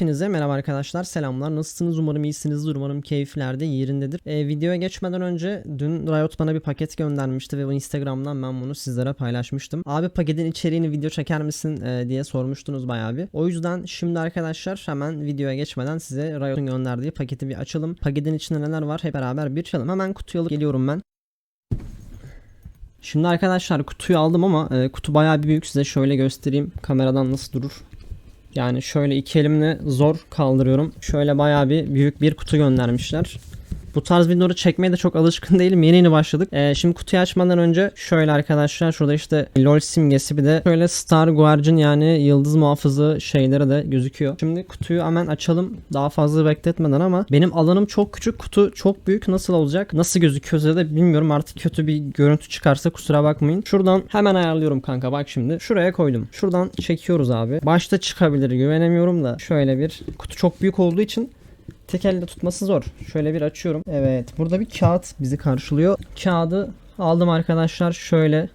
Hepinize merhaba arkadaşlar. Selamlar. Nasılsınız? Umarım iyisinizdir. Umarım keyifler de yerindedir. E, videoya geçmeden önce dün Riot bana bir paket göndermişti ve bu Instagram'dan ben bunu sizlere paylaşmıştım. Abi paketin içeriğini video çeker misin e, diye sormuştunuz bayağı bir. O yüzden şimdi arkadaşlar hemen videoya geçmeden size Riot'un gönderdiği paketi bir açalım. Paketin içinde neler var hep beraber bir açalım. Hemen kutuyu alıp geliyorum ben. Şimdi arkadaşlar kutuyu aldım ama e, kutu bayağı bir büyük. Size şöyle göstereyim kameradan nasıl durur. Yani şöyle iki elimle zor kaldırıyorum. Şöyle bayağı bir büyük bir kutu göndermişler. Bu tarz videoları çekmeye de çok alışkın değilim. Yeni yeni başladık. Ee, şimdi kutuyu açmadan önce şöyle arkadaşlar şurada işte LOL simgesi bir de şöyle Star Guardian yani yıldız muhafızı şeyleri de gözüküyor. Şimdi kutuyu hemen açalım. Daha fazla bekletmeden ama benim alanım çok küçük. Kutu çok büyük. Nasıl olacak? Nasıl gözüküyorsa da bilmiyorum. Artık kötü bir görüntü çıkarsa kusura bakmayın. Şuradan hemen ayarlıyorum kanka. Bak şimdi. Şuraya koydum. Şuradan çekiyoruz abi. Başta çıkabilir. Güvenemiyorum da. Şöyle bir kutu çok büyük olduğu için tek elde tutması zor. Şöyle bir açıyorum. Evet. Burada bir kağıt bizi karşılıyor. Kağıdı aldım arkadaşlar. Şöyle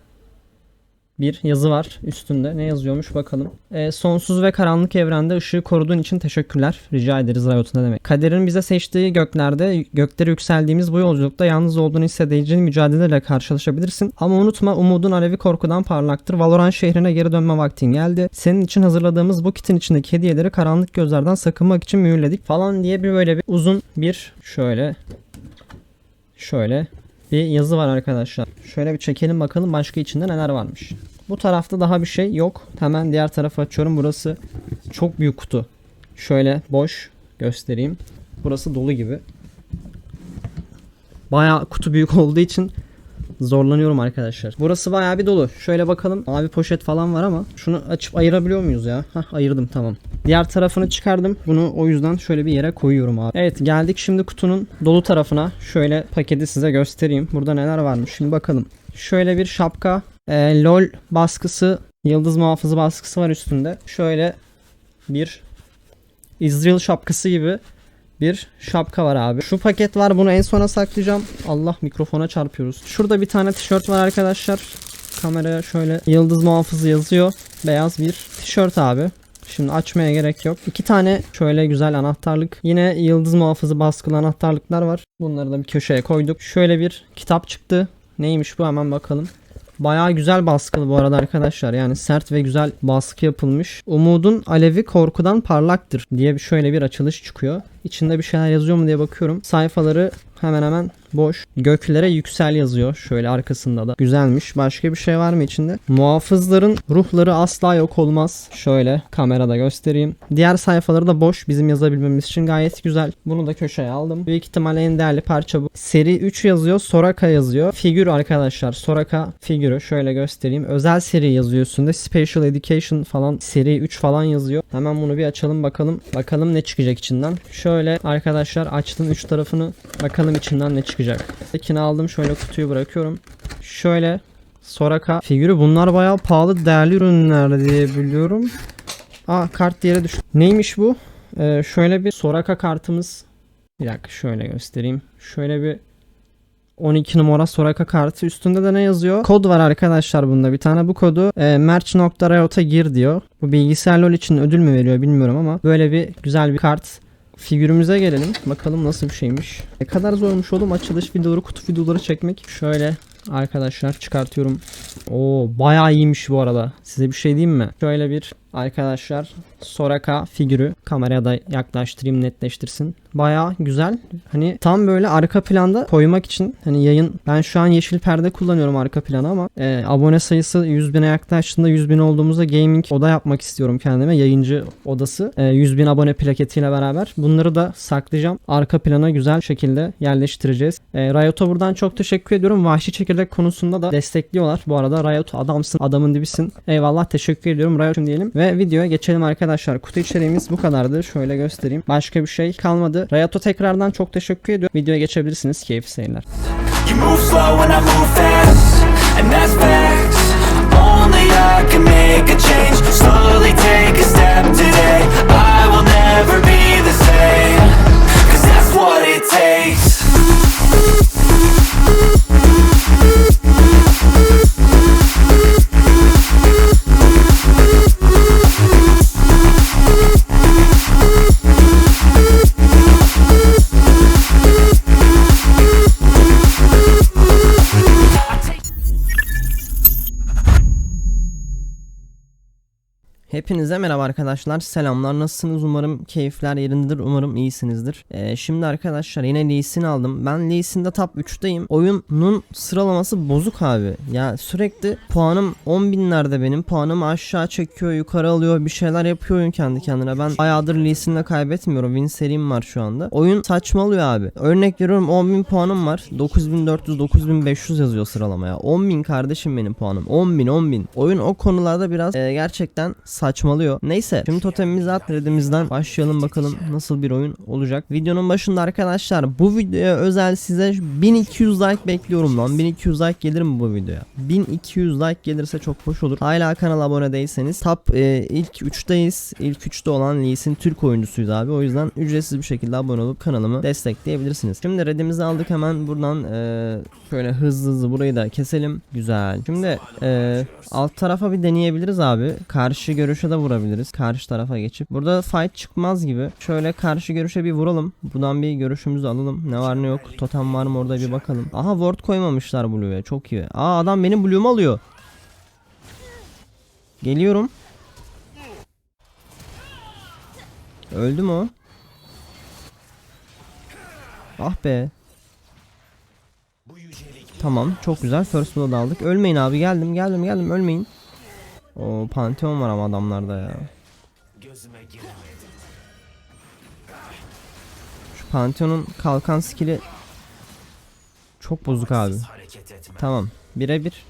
bir yazı var üstünde. Ne yazıyormuş bakalım. Ee, sonsuz ve karanlık evrende ışığı koruduğun için teşekkürler. Rica ederiz Riot ne demek. Kaderin bize seçtiği göklerde, göklere yükseldiğimiz bu yolculukta yalnız olduğunu hissedeceğin mücadeleyle karşılaşabilirsin. Ama unutma umudun alevi korkudan parlaktır. Valorant şehrine geri dönme vaktin geldi. Senin için hazırladığımız bu kitin içindeki hediyeleri karanlık gözlerden sakınmak için mühürledik falan diye bir böyle bir uzun bir şöyle şöyle bir yazı var arkadaşlar. Şöyle bir çekelim bakalım başka içinde neler varmış. Bu tarafta daha bir şey yok. Hemen diğer tarafa açıyorum. Burası çok büyük kutu. Şöyle boş göstereyim. Burası dolu gibi. Bayağı kutu büyük olduğu için zorlanıyorum arkadaşlar. Burası bayağı bir dolu. Şöyle bakalım. Abi poşet falan var ama şunu açıp ayırabiliyor muyuz ya? Hah ayırdım tamam. Diğer tarafını çıkardım. Bunu o yüzden şöyle bir yere koyuyorum abi. Evet geldik şimdi kutunun dolu tarafına. Şöyle paketi size göstereyim. Burada neler varmış şimdi bakalım. Şöyle bir şapka. e, LOL baskısı. Yıldız muhafızı baskısı var üstünde. Şöyle bir Israel şapkası gibi bir şapka var abi. Şu paket var bunu en sona saklayacağım. Allah mikrofona çarpıyoruz. Şurada bir tane tişört var arkadaşlar. Kameraya şöyle yıldız muhafızı yazıyor. Beyaz bir tişört abi. Şimdi açmaya gerek yok. İki tane şöyle güzel anahtarlık. Yine yıldız muhafızı baskılı anahtarlıklar var. Bunları da bir köşeye koyduk. Şöyle bir kitap çıktı. Neymiş bu hemen bakalım. Bayağı güzel baskılı bu arada arkadaşlar. Yani sert ve güzel baskı yapılmış. Umudun alevi korkudan parlaktır diye şöyle bir açılış çıkıyor. İçinde bir şeyler yazıyor mu diye bakıyorum. Sayfaları hemen hemen boş. Göklere yüksel yazıyor. Şöyle arkasında da. Güzelmiş. Başka bir şey var mı içinde? Muhafızların ruhları asla yok olmaz. Şöyle kamerada göstereyim. Diğer sayfaları da boş. Bizim yazabilmemiz için gayet güzel. Bunu da köşeye aldım. Büyük ihtimalle en değerli parça bu. Seri 3 yazıyor. Soraka yazıyor. Figür arkadaşlar. Soraka figürü. Şöyle göstereyim. Özel seri yazıyor üstünde. Special Education falan. Seri 3 falan yazıyor. Hemen bunu bir açalım bakalım. Bakalım ne çıkacak içinden. Şöyle arkadaşlar açtım 3 tarafını. Bakalım içinden ne çıkacak. İkini aldım. Şöyle kutuyu bırakıyorum. Şöyle Soraka figürü. Bunlar bayağı pahalı değerli ürünler diye biliyorum. Aa kart yere düştü. Neymiş bu? Ee, şöyle bir Soraka kartımız. Bir dakika şöyle göstereyim. Şöyle bir 12 numara Soraka kartı. Üstünde de ne yazıyor? Kod var arkadaşlar bunda bir tane. Bu kodu e, merch.riot'a gir diyor. Bu bilgisayar LoL için ödül mü veriyor bilmiyorum ama böyle bir güzel bir kart. Figürümüze gelelim. Bakalım nasıl bir şeymiş. Ne kadar zormuş oğlum açılış videoları, kutu videoları çekmek. Şöyle arkadaşlar çıkartıyorum. Oo bayağı iyiymiş bu arada. Size bir şey diyeyim mi? Şöyle bir arkadaşlar Soraka figürü kameraya da yaklaştırayım netleştirsin. Bayağı güzel. Hani tam böyle arka planda koymak için hani yayın ben şu an yeşil perde kullanıyorum arka plana ama e, abone sayısı 100 bine yaklaştığında 100 bin olduğumuzda gaming oda yapmak istiyorum kendime. Yayıncı odası. E, 100 bin abone plaketiyle beraber. Bunları da saklayacağım. Arka plana güzel şekilde yerleştireceğiz. E, Riot'a buradan çok teşekkür ediyorum. Vahşi çekirdek konusunda da destekliyorlar. Bu arada Riot adamsın, adamın dibisin. Eyvallah teşekkür ediyorum Riot'um diyelim. Ve videoya geçelim arkadaşlar. Kutu içeriğimiz bu kadardı. Şöyle göstereyim. Başka bir şey kalmadı. Riot'a tekrardan çok teşekkür ediyorum. Videoya geçebilirsiniz. Keyifli seyirler. Slowly Hepinize merhaba arkadaşlar. Selamlar. Nasılsınız? Umarım keyifler yerindedir. Umarım iyisinizdir. Ee, şimdi arkadaşlar yine Lee Sin aldım. Ben Lee Sin'de top 3'teyim. Oyunun sıralaması bozuk abi. Ya sürekli puanım 10 binlerde benim. Puanımı aşağı çekiyor, yukarı alıyor. Bir şeyler yapıyor oyun kendi kendine. Ben bayağıdır Lee Sin'le kaybetmiyorum. Win serim var şu anda. Oyun saçmalıyor abi. Örnek veriyorum 10 bin puanım var. 9400, 9500 yazıyor sıralamaya. 10 bin kardeşim benim puanım. 10 bin, 10 bin. Oyun o konularda biraz e, gerçekten saçmalıyor. Neyse şimdi totemimizi at redimizden başlayalım bakalım nasıl bir oyun olacak. Videonun başında arkadaşlar bu videoya özel size 1200 like bekliyorum lan. 1200 like gelir mi bu videoya? 1200 like gelirse çok hoş olur. Hala kanala abone değilseniz top e, ilk 3'teyiz. İlk 3'te olan Lee Sin Türk oyuncusuydu abi. O yüzden ücretsiz bir şekilde abone olup kanalımı destekleyebilirsiniz. Şimdi redimizi aldık hemen buradan e, şöyle hızlı hızlı burayı da keselim. Güzel. Şimdi e, alt tarafa bir deneyebiliriz abi. Karşı görüşe de vurabiliriz. Karşı tarafa geçip. Burada fight çıkmaz gibi. Şöyle karşı görüşe bir vuralım. Buradan bir görüşümüzü alalım. Ne var ne yok. Totem var mı orada bir bakalım. Aha ward koymamışlar Blue'ya. Çok iyi. Aa adam benim Blue'umu alıyor. Geliyorum. Öldü mü o? Ah be. Tamam çok güzel first blood aldık. Ölmeyin abi geldim geldim geldim ölmeyin. O pantheon var ama adamlarda ya. Şu pantheon'un kalkan skill'i çok bozuk abi. Tamam birebir.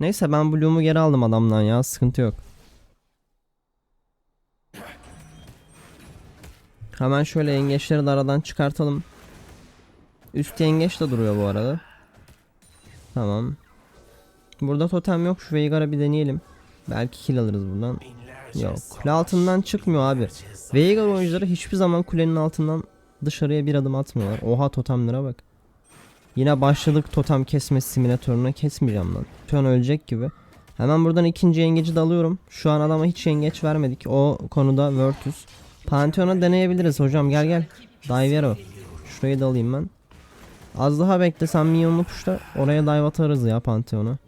Neyse ben Blue'umu geri aldım adamdan ya sıkıntı yok. Hemen şöyle yengeçleri de aradan çıkartalım. Üst yengeç de duruyor bu arada. Tamam. Burada totem yok. Şu Veigar'a bir deneyelim. Belki kill alırız buradan. Yok. Kule altından çıkmıyor abi. Veigar oyuncuları hiçbir zaman kulenin altından dışarıya bir adım atmıyorlar. Oha totemlere bak. Yine başladık totem kesme simülatörüne kesmeyeceğim lan. Şu an ölecek gibi. Hemen buradan ikinci yengeci de alıyorum. Şu an adama hiç yengeç vermedik. O konuda Virtus. Pantheon'a deneyebiliriz hocam gel gel. Divero. Şurayı da alayım ben. Az daha beklesem minyonlu puşta oraya dive atarız ya Pantheon'a.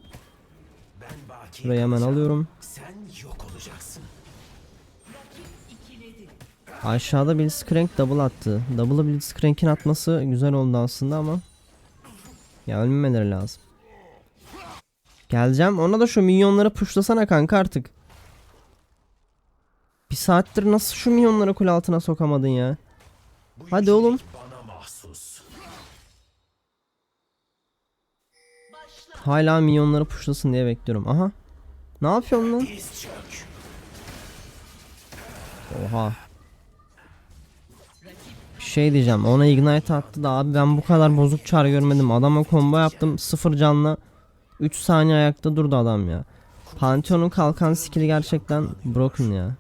Şurayı hemen alıyorum. Aşağıda Blitzcrank double attı. Double'ı Blitzcrank'in atması güzel oldu aslında ama. Ya ölmemeleri lazım. Geleceğim. Ona da şu minyonları puşlasana kanka artık. Bir saattir nasıl şu minyonları kule altına sokamadın ya? Hadi oğlum. Hala minyonları puşlasın diye bekliyorum. Aha. Ne yapıyorsun lan? Oha. Şey diyeceğim. Ona ignite attı da abi ben bu kadar bozuk çar görmedim. Adama combo yaptım. Sıfır canla 3 saniye ayakta durdu adam ya. Pantheon'un kalkan skill'i gerçekten broken ya.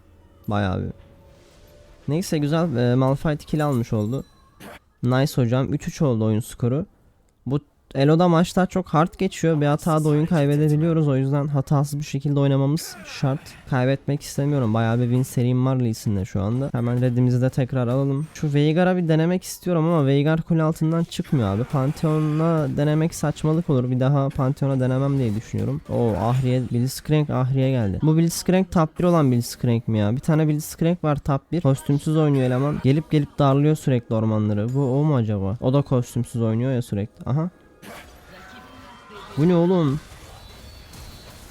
Bayağı bir. Neyse güzel. E, Malphite kill almış oldu. Nice hocam. 3-3 oldu oyun skoru. Bu Elo'da maçlar çok hard geçiyor. Bir hatada oyun kaybedebiliyoruz. O yüzden hatasız bir şekilde oynamamız şart. Kaybetmek istemiyorum. Bayağı bir win serim var Lee Sin'le şu anda. Hemen redimizi de tekrar alalım. Şu Veigar'a bir denemek istiyorum ama Veigar kule altından çıkmıyor abi. Pantheon'la denemek saçmalık olur. Bir daha Pantheon'a denemem diye düşünüyorum. O Ahriye, Blitzcrank Ahriye geldi. Bu Blitzcrank top 1 olan Blitzcrank mi ya? Bir tane Blitzcrank var top 1. Kostümsüz oynuyor eleman. Gelip gelip darlıyor sürekli ormanları. Bu o mu acaba? O da kostümsüz oynuyor ya sürekli. Aha. Bu ne oğlum?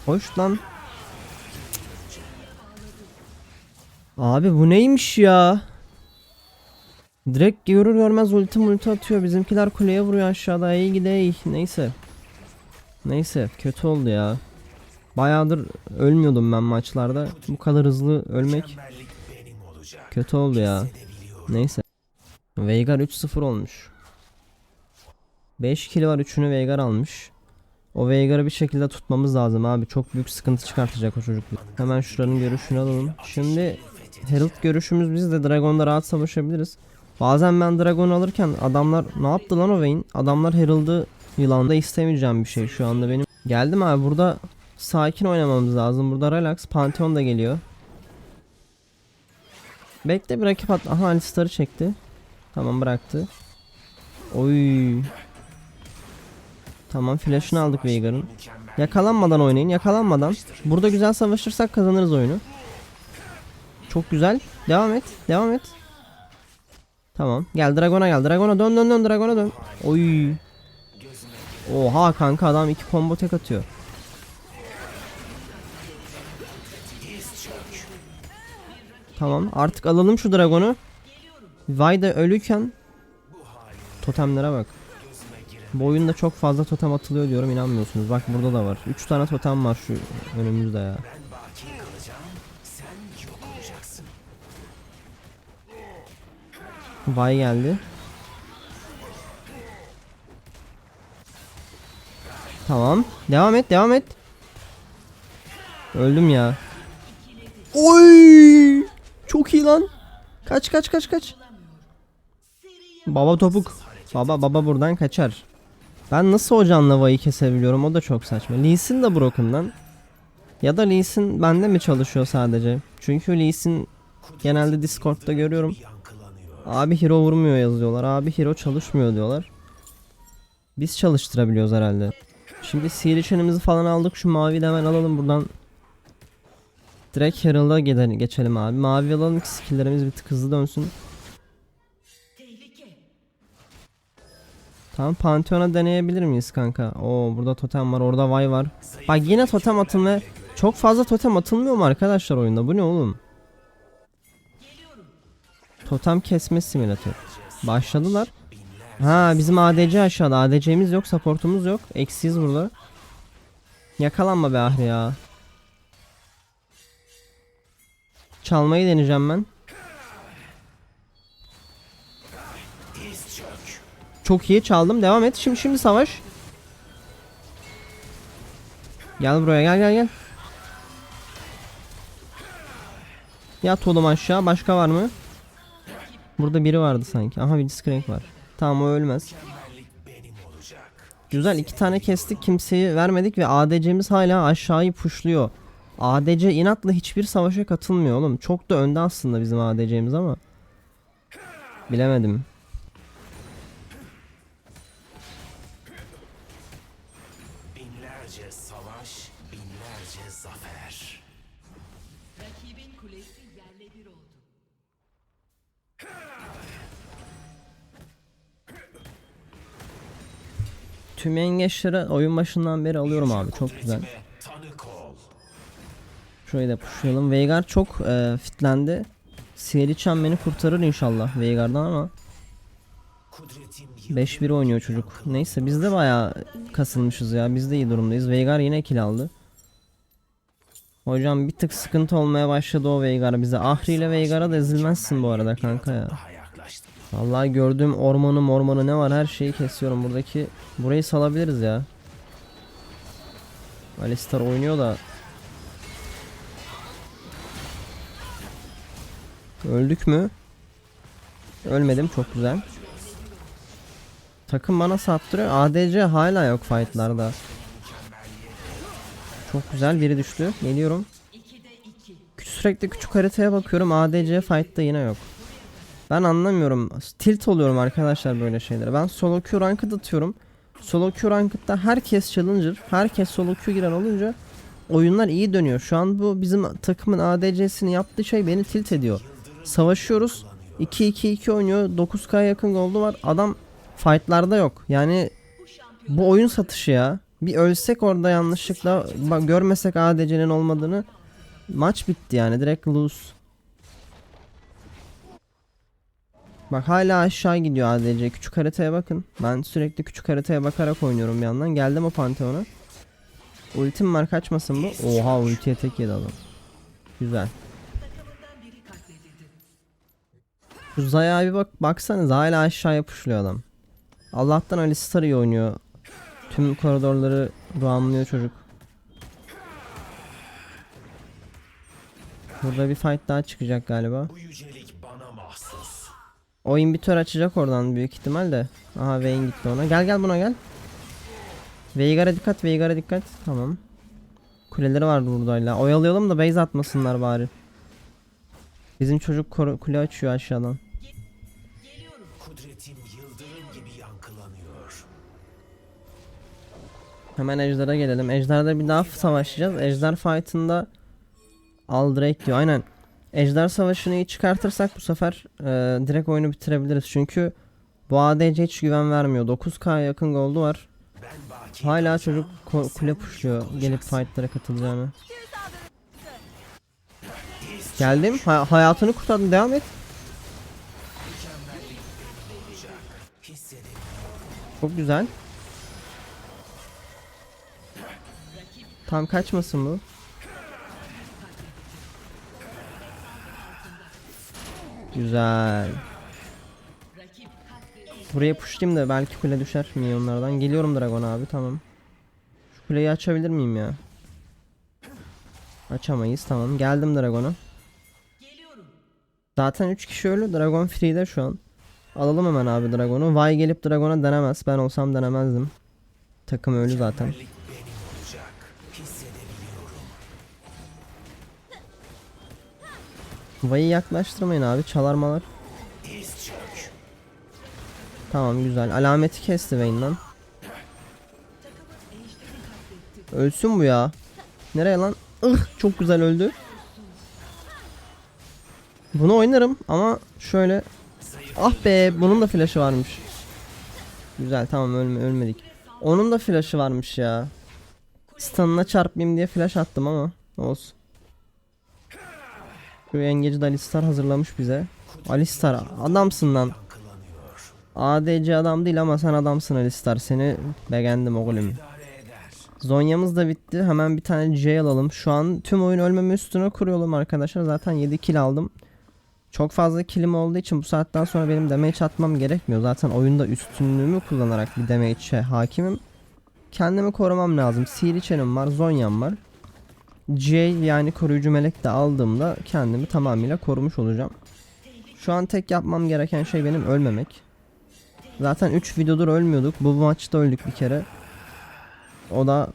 Hoş lan. Abi bu neymiş ya? Direkt görür görmez ulti multi atıyor. Bizimkiler kuleye vuruyor aşağıda. İyi gidey. Neyse. Neyse kötü oldu ya. Bayağıdır ölmüyordum ben maçlarda. Bu kadar hızlı ölmek kötü oldu ya. Neyse. Veigar 3-0 olmuş. 5 kill var 3'ünü Veigar almış. O Veigar'ı bir şekilde tutmamız lazım abi. Çok büyük sıkıntı çıkartacak o çocuk. Hemen şuranın görüşünü alalım. Şimdi Herald görüşümüz biz Dragon'da rahat savaşabiliriz. Bazen ben Dragon alırken adamlar ne yaptı lan o Vayne? Adamlar Herald'ı yılanda istemeyeceğim bir şey şu anda benim. Geldim abi burada sakin oynamamız lazım. Burada relax. Pantheon da geliyor. Bekle bir rakip at. Aha Alistar'ı çekti. Tamam bıraktı. Oy. Tamam flash'ını aldık Veigar'ın. Yakalanmadan oynayın yakalanmadan. Burada güzel savaşırsak kazanırız oyunu. Çok güzel. Devam et. Devam et. Tamam. Gel Dragon'a gel. Dragon'a dön dön dön Dragon'a dön. Oy. Oha kanka adam iki combo tek atıyor. Tamam artık alalım şu Dragon'u. Vayda ölüyken totemlere bak. Bu oyunda çok fazla totem atılıyor diyorum inanmıyorsunuz. Bak burada da var. 3 tane totem var şu önümüzde ya. Vay geldi. Tamam. Devam et, devam et. Öldüm ya. Oy! Çok iyi lan. Kaç kaç kaç kaç. Baba topuk. Baba baba buradan kaçar. Ben nasıl o canla Vay'ı kesebiliyorum o da çok saçma. Lee Sin de broken lan. Ya da Lee Sin bende mi çalışıyor sadece? Çünkü Lee Sin genelde Discord'da görüyorum. Abi hero vurmuyor yazıyorlar. Abi hero çalışmıyor diyorlar. Biz çalıştırabiliyoruz herhalde. Şimdi sihir içenimizi falan aldık. Şu maviyi hemen alalım buradan. Direkt Herald'a geçelim abi. Mavi alalım ki skilllerimiz bir tık hızlı dönsün. Tamam Pantheon'a deneyebilir miyiz kanka? Oo burada totem var orada vay var. Bak yine totem atılma. Çok fazla totem atılmıyor mu arkadaşlar oyunda? Bu ne oğlum? Totem kesme simülatör. Başladılar. Ha bizim ADC aşağıda. ADC'miz yok, supportumuz yok. Eksiyiz burada. Yakalanma be Ahri ya. Çalmayı deneyeceğim ben. Çok iyi çaldım. Devam et. Şimdi şimdi savaş. Gel buraya gel gel gel. Yat oğlum aşağı. Başka var mı? Burada biri vardı sanki. Aha bir disconnect var. Tamam o ölmez. Güzel iki tane kestik kimseyi vermedik ve ADC'miz hala aşağıyı pushluyor. ADC inatla hiçbir savaşa katılmıyor oğlum. Çok da önde aslında bizim ADC'miz ama. Bilemedim. Binlerce savaş, binlerce zafer. Rakibin kulesi yerle bir oldu. Tüm yengeçleri oyun başından beri alıyorum abi. Çok güzel. Şöyle de pushlayalım. Veigar çok e, fitlendi. Sihirliçen beni kurtarır inşallah Veigar'dan ama 5-1 oynuyor çocuk. Neyse biz de bayağı kasılmışız ya. Biz de iyi durumdayız. Veigar yine kill aldı. Hocam bir tık sıkıntı olmaya başladı o Veigar bize. Ahri ile Veigar'a da ezilmezsin bu arada kanka ya. Vallahi gördüğüm ormanı mormanı ne var her şeyi kesiyorum buradaki. Burayı salabiliriz ya. Alistar oynuyor da. Öldük mü? Ölmedim çok güzel. Takım bana sattırıyor. ADC hala yok fightlarda. Çok güzel biri düştü. Geliyorum. Sürekli küçük haritaya bakıyorum. ADC fight'ta yine yok. Ben anlamıyorum. Tilt oluyorum arkadaşlar böyle şeylere. Ben solo queue ranked atıyorum. Solo queue ranked'da herkes challenger, herkes solo queue giren olunca oyunlar iyi dönüyor. Şu an bu bizim takımın ADC'sini yaptığı şey beni tilt ediyor. Savaşıyoruz. 2-2-2 oynuyor. 9k yakın goldu var. Adam fightlarda yok. Yani bu oyun satışı ya. Bir ölsek orada yanlışlıkla bak, görmesek ADC'nin olmadığını maç bitti yani direkt lose. Bak hala aşağı gidiyor ADC. Küçük haritaya bakın. Ben sürekli küçük haritaya bakarak oynuyorum bir yandan. Geldim o panteona. Ultim var kaçmasın bu. Oha ultiye tek yedi adam. Güzel. Şu Zaya bir bak baksanız hala aşağıya puşluyor adam. Allah'tan Alistar iyi oynuyor. Tüm koridorları roamlıyor çocuk. Burada bir fight daha çıkacak galiba. O inhibitör açacak oradan büyük ihtimal de. Aha Vayne gitti ona. Gel gel buna gel. Veigar'a dikkat, Veigar'a dikkat. Tamam. Kuleleri vardı burada hala. Oyalayalım da base atmasınlar bari. Bizim çocuk kule açıyor aşağıdan. Hemen Ejder'e gelelim. Ejder'de bir daha savaşacağız. Ejder fight'ında Aldrake diyor. Aynen. Ejder Savaşı'nı iyi çıkartırsak bu sefer e, direkt oyunu bitirebiliriz. Çünkü bu ADC hiç güven vermiyor. 9k yakın goldu var. Hala çocuk kule puşluyor. Gelip fightlara katılacağını. Geldim. Ha- hayatını kurtardım. Devam et. Çok güzel. Tam kaçmasın bu. Güzel. Buraya pushlayayım da belki kule düşer milyonlardan. Geliyorum Dragon abi tamam. Şu kuleyi açabilir miyim ya? Açamayız tamam. Geldim Dragon'a. Zaten 3 kişi ölü. Dragon free'de şu an. Alalım hemen abi Dragon'u. Vay gelip Dragon'a denemez. Ben olsam denemezdim. Takım ölü zaten. Vay'ı yaklaştırmayın abi. Çalar malar. Tamam güzel. Alameti kesti Vayne'dan. Ölsün bu ya. Nereye lan? Ih, çok güzel öldü. Bunu oynarım ama şöyle Ah be bunun da flash'ı varmış. Güzel tamam ölme ölmedik. Onun da flash'ı varmış ya. Stun'ına çarpmayayım diye flash attım ama olsun. Şu yengeci de Alistar hazırlamış bize. Alistar adamsın lan. ADC adam değil ama sen adamsın Alistar. Seni beğendim oğlum. Zonya'mız da bitti. Hemen bir tane J alalım. Şu an tüm oyun ölmeme üstüne kuruyorum arkadaşlar. Zaten 7 kill aldım. Çok fazla killim olduğu için bu saatten sonra benim damage atmam gerekmiyor. Zaten oyunda üstünlüğümü kullanarak bir damage'e hakimim. Kendimi korumam lazım. Siriçen'im var, Zonya'm var. J yani koruyucu melek de aldığımda kendimi tamamıyla korumuş olacağım. Şu an tek yapmam gereken şey benim ölmemek. Zaten 3 videodur ölmüyorduk. Bu maçta öldük bir kere. O da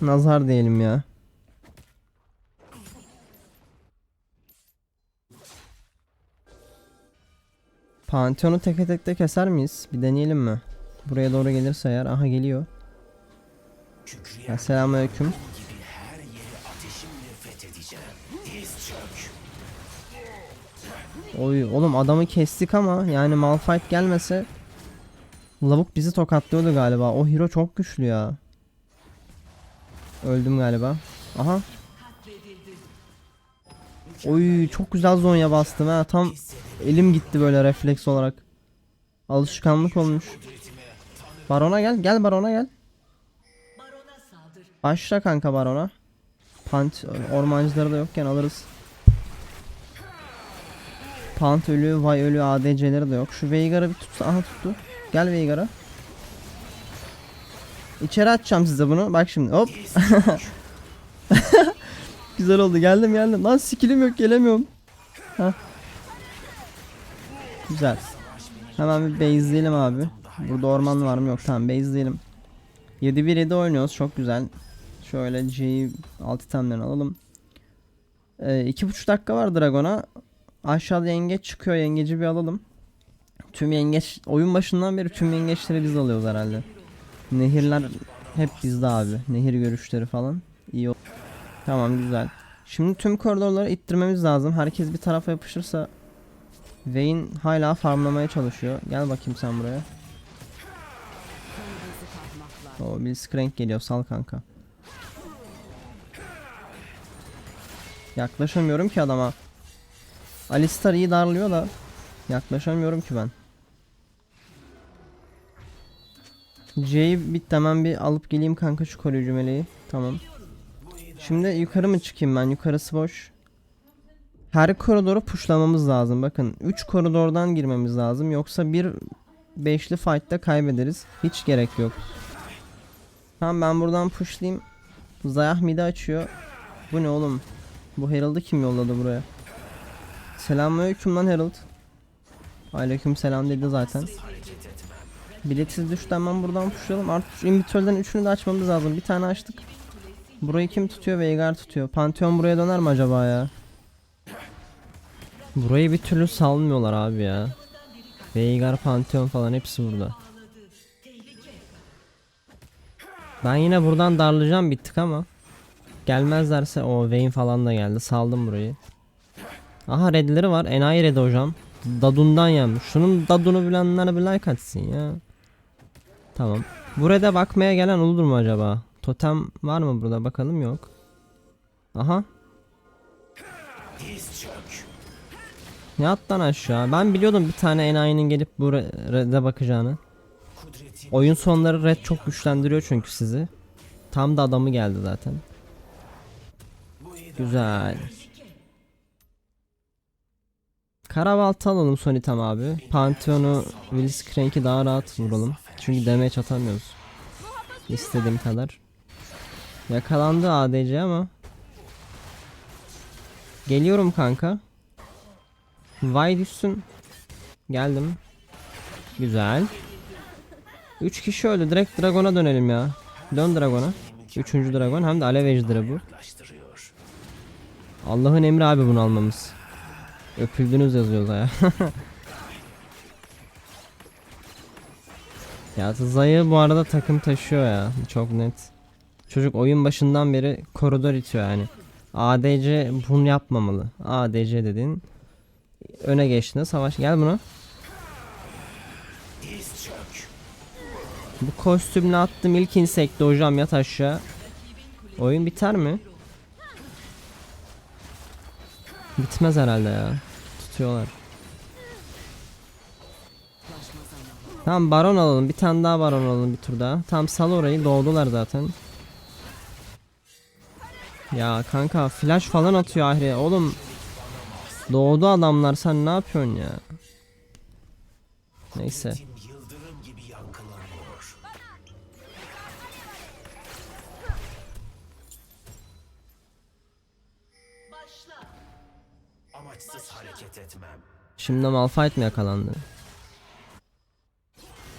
nazar diyelim ya. Pantheon'u teke tekte keser miyiz? Bir deneyelim mi? Buraya doğru gelirse eğer. Aha geliyor. Ya selamünaleyküm. Oy oğlum adamı kestik ama yani Malphite gelmese Lavuk bizi tokatlıyordu galiba. O hero çok güçlü ya. Öldüm galiba. Aha. Oy çok güzel zonya bastım ha. Tam elim gitti böyle refleks olarak. Alışkanlık olmuş. Barona gel. Gel barona gel. Başla kanka barona. Pant ormancıları da yokken alırız. Pant ölü, Vay ölü, ADC'leri de yok. Şu Veigar'ı bir tutsa. Aha tuttu. Gel Veigar'a. İçeri atacağım size bunu. Bak şimdi hop. Güzel oldu. Geldim geldim. Lan skillim yok gelemiyorum. Hah. Güzel. Hemen bir base'leyelim abi. Burada orman var mı yok tamam base'leyelim. 7-1-7 oynuyoruz çok güzel. Şöyle C'yi alt itemlerini alalım. Ee, iki buçuk dakika var Dragon'a. Aşağıda yengeç çıkıyor. Yengeci bir alalım. Tüm yengeç oyun başından beri tüm yengeçleri biz alıyoruz herhalde. Nehirler hep bizde abi. Nehir görüşleri falan. İyi ol- Tamam güzel. Şimdi tüm koridorları ittirmemiz lazım. Herkes bir tarafa yapışırsa Vayne hala farmlamaya çalışıyor. Gel bakayım sen buraya. O Blitzcrank geliyor sal kanka. Yaklaşamıyorum ki adama. Alistar iyi darlıyor da yaklaşamıyorum ki ben. J'yi bit hemen bir alıp geleyim kanka şu koruyucu meleği. Tamam. Şimdi yukarı mı çıkayım ben? Yukarısı boş. Her koridoru pushlamamız lazım. Bakın 3 koridordan girmemiz lazım. Yoksa bir beşli fight'ta kaybederiz. Hiç gerek yok. Tamam ben buradan pushlayayım. Zayah midi açıyor. Bu ne oğlum? Bu Herald'ı kim yolladı buraya? Selamünaleyküm lan Herald. Aleyküm selam dedi zaten. Biletsiz düştü hemen buradan pushlayalım. Artık şu invitor'dan üçünü de açmamız lazım. Bir tane açtık. Burayı kim tutuyor? Veigar tutuyor. Pantheon buraya döner mi acaba ya? Burayı bir türlü salmıyorlar abi ya. Veigar, Pantheon falan hepsi burada. Ben yine buradan darlayacağım bir tık ama gelmezlerse o Vayne falan da geldi. Saldım burayı. Aha redleri var. Enayi red hocam. Dadundan yanmış. Şunun dadunu bilenler bir like atsın ya. Tamam. Burada bakmaya gelen olur mu acaba? Totem var mı burada? Bakalım yok. Aha. Ne attan aşağı? Ben biliyordum bir tane enayinin gelip bu re- red'e bakacağını. Oyun sonları red çok güçlendiriyor çünkü sizi. Tam da adamı geldi zaten. Güzel. Karabalta alalım son item abi. Pantheon'u Willis daha rahat vuralım. Çünkü damage atamıyoruz. İstediğim kadar. Yakalandı ADC ama. Geliyorum kanka. Vay düşsün. Geldim. Güzel. 3 kişi öldü. Direkt Dragon'a dönelim ya. Dön Dragon'a. Üçüncü Dragon hem de Alev Ejder'i bu. Allah'ın emri abi bunu almamız. Öpüldünüz yazıyoruz ya. ya Zayı bu arada takım taşıyor ya. Çok net. Çocuk oyun başından beri koridor itiyor yani. ADC bunu yapmamalı. ADC dediğin öne geçtiğinde savaş. Gel bunu. Bu kostümle attım ilk insekti hocam yat aşağı. Oyun biter mi? Bitmez herhalde ya. Tutuyorlar. Tamam baron alalım. Bir tane daha baron alalım bir tur daha. Tam sal orayı doğdular zaten. Ya kanka flash falan atıyor Ahri. Oğlum doğdu adamlar sen ne yapıyorsun ya? Neyse. Şimdi Malphite mi yakalandı?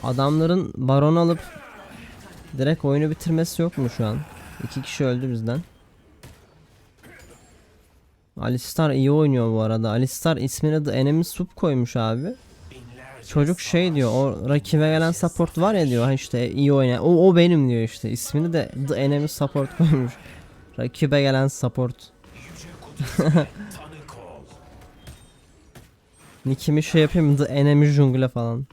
Adamların baron alıp direkt oyunu bitirmesi yok mu şu an? İki kişi öldü bizden. Alistar iyi oynuyor bu arada. Alistar ismine The Enemy Soup koymuş abi. Çocuk şey diyor o rakibe gelen support var ya diyor işte iyi oynayan o, o benim diyor işte ismini de The Enemy Support koymuş. Rakibe gelen support. Nickimi şey yapayım? The Enemy Jungle falan.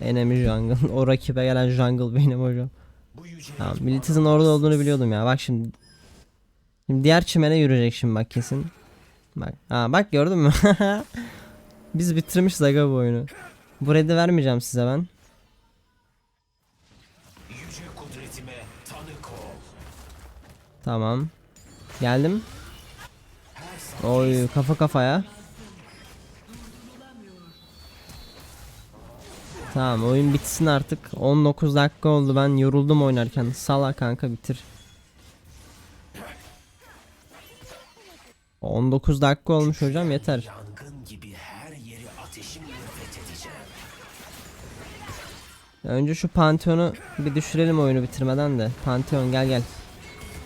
Enemy Jungle. o rakibe gelen jungle benim hocam. Tamam Militiz'in orada olduğunu biliyordum ya. Bak şimdi. Şimdi diğer çimene yürüyecek şimdi bak kesin. Bak. Ha bak gördün mü? Biz bitirmişiz aga bu oyunu. Bu red'i vermeyeceğim size ben. Tamam. Geldim. Oy kafa kafaya. Tamam oyun bitsin artık. 19 dakika oldu ben yoruldum oynarken. Sala kanka bitir. 19 dakika olmuş hocam yeter. Önce şu Pantheon'u bir düşürelim oyunu bitirmeden de. Pantheon gel gel.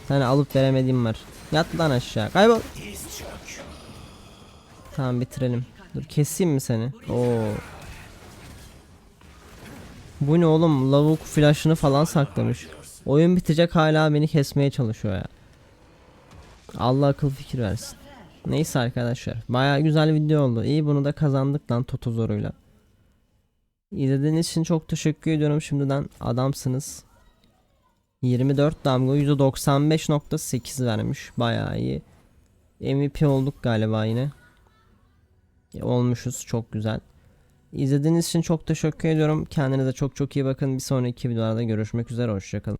Tane alıp veremediğim var. Yat lan aşağı. Kaybol. Tamam bitirelim. Dur keseyim mi seni? Oo. Bu ne oğlum? Lavuk flash'ını falan saklamış. Oyun bitecek hala beni kesmeye çalışıyor ya. Allah akıl fikir versin. Neyse arkadaşlar. Baya güzel video oldu. İyi bunu da kazandık lan Toto zoruyla. İzlediğiniz için çok teşekkür ediyorum şimdiden. Adamsınız. 24 damga %95.8 vermiş. Baya iyi. MVP olduk galiba yine. Olmuşuz çok güzel. İzlediğiniz için çok teşekkür ediyorum. Kendinize çok çok iyi bakın. Bir sonraki videolarda görüşmek üzere. Hoşçakalın.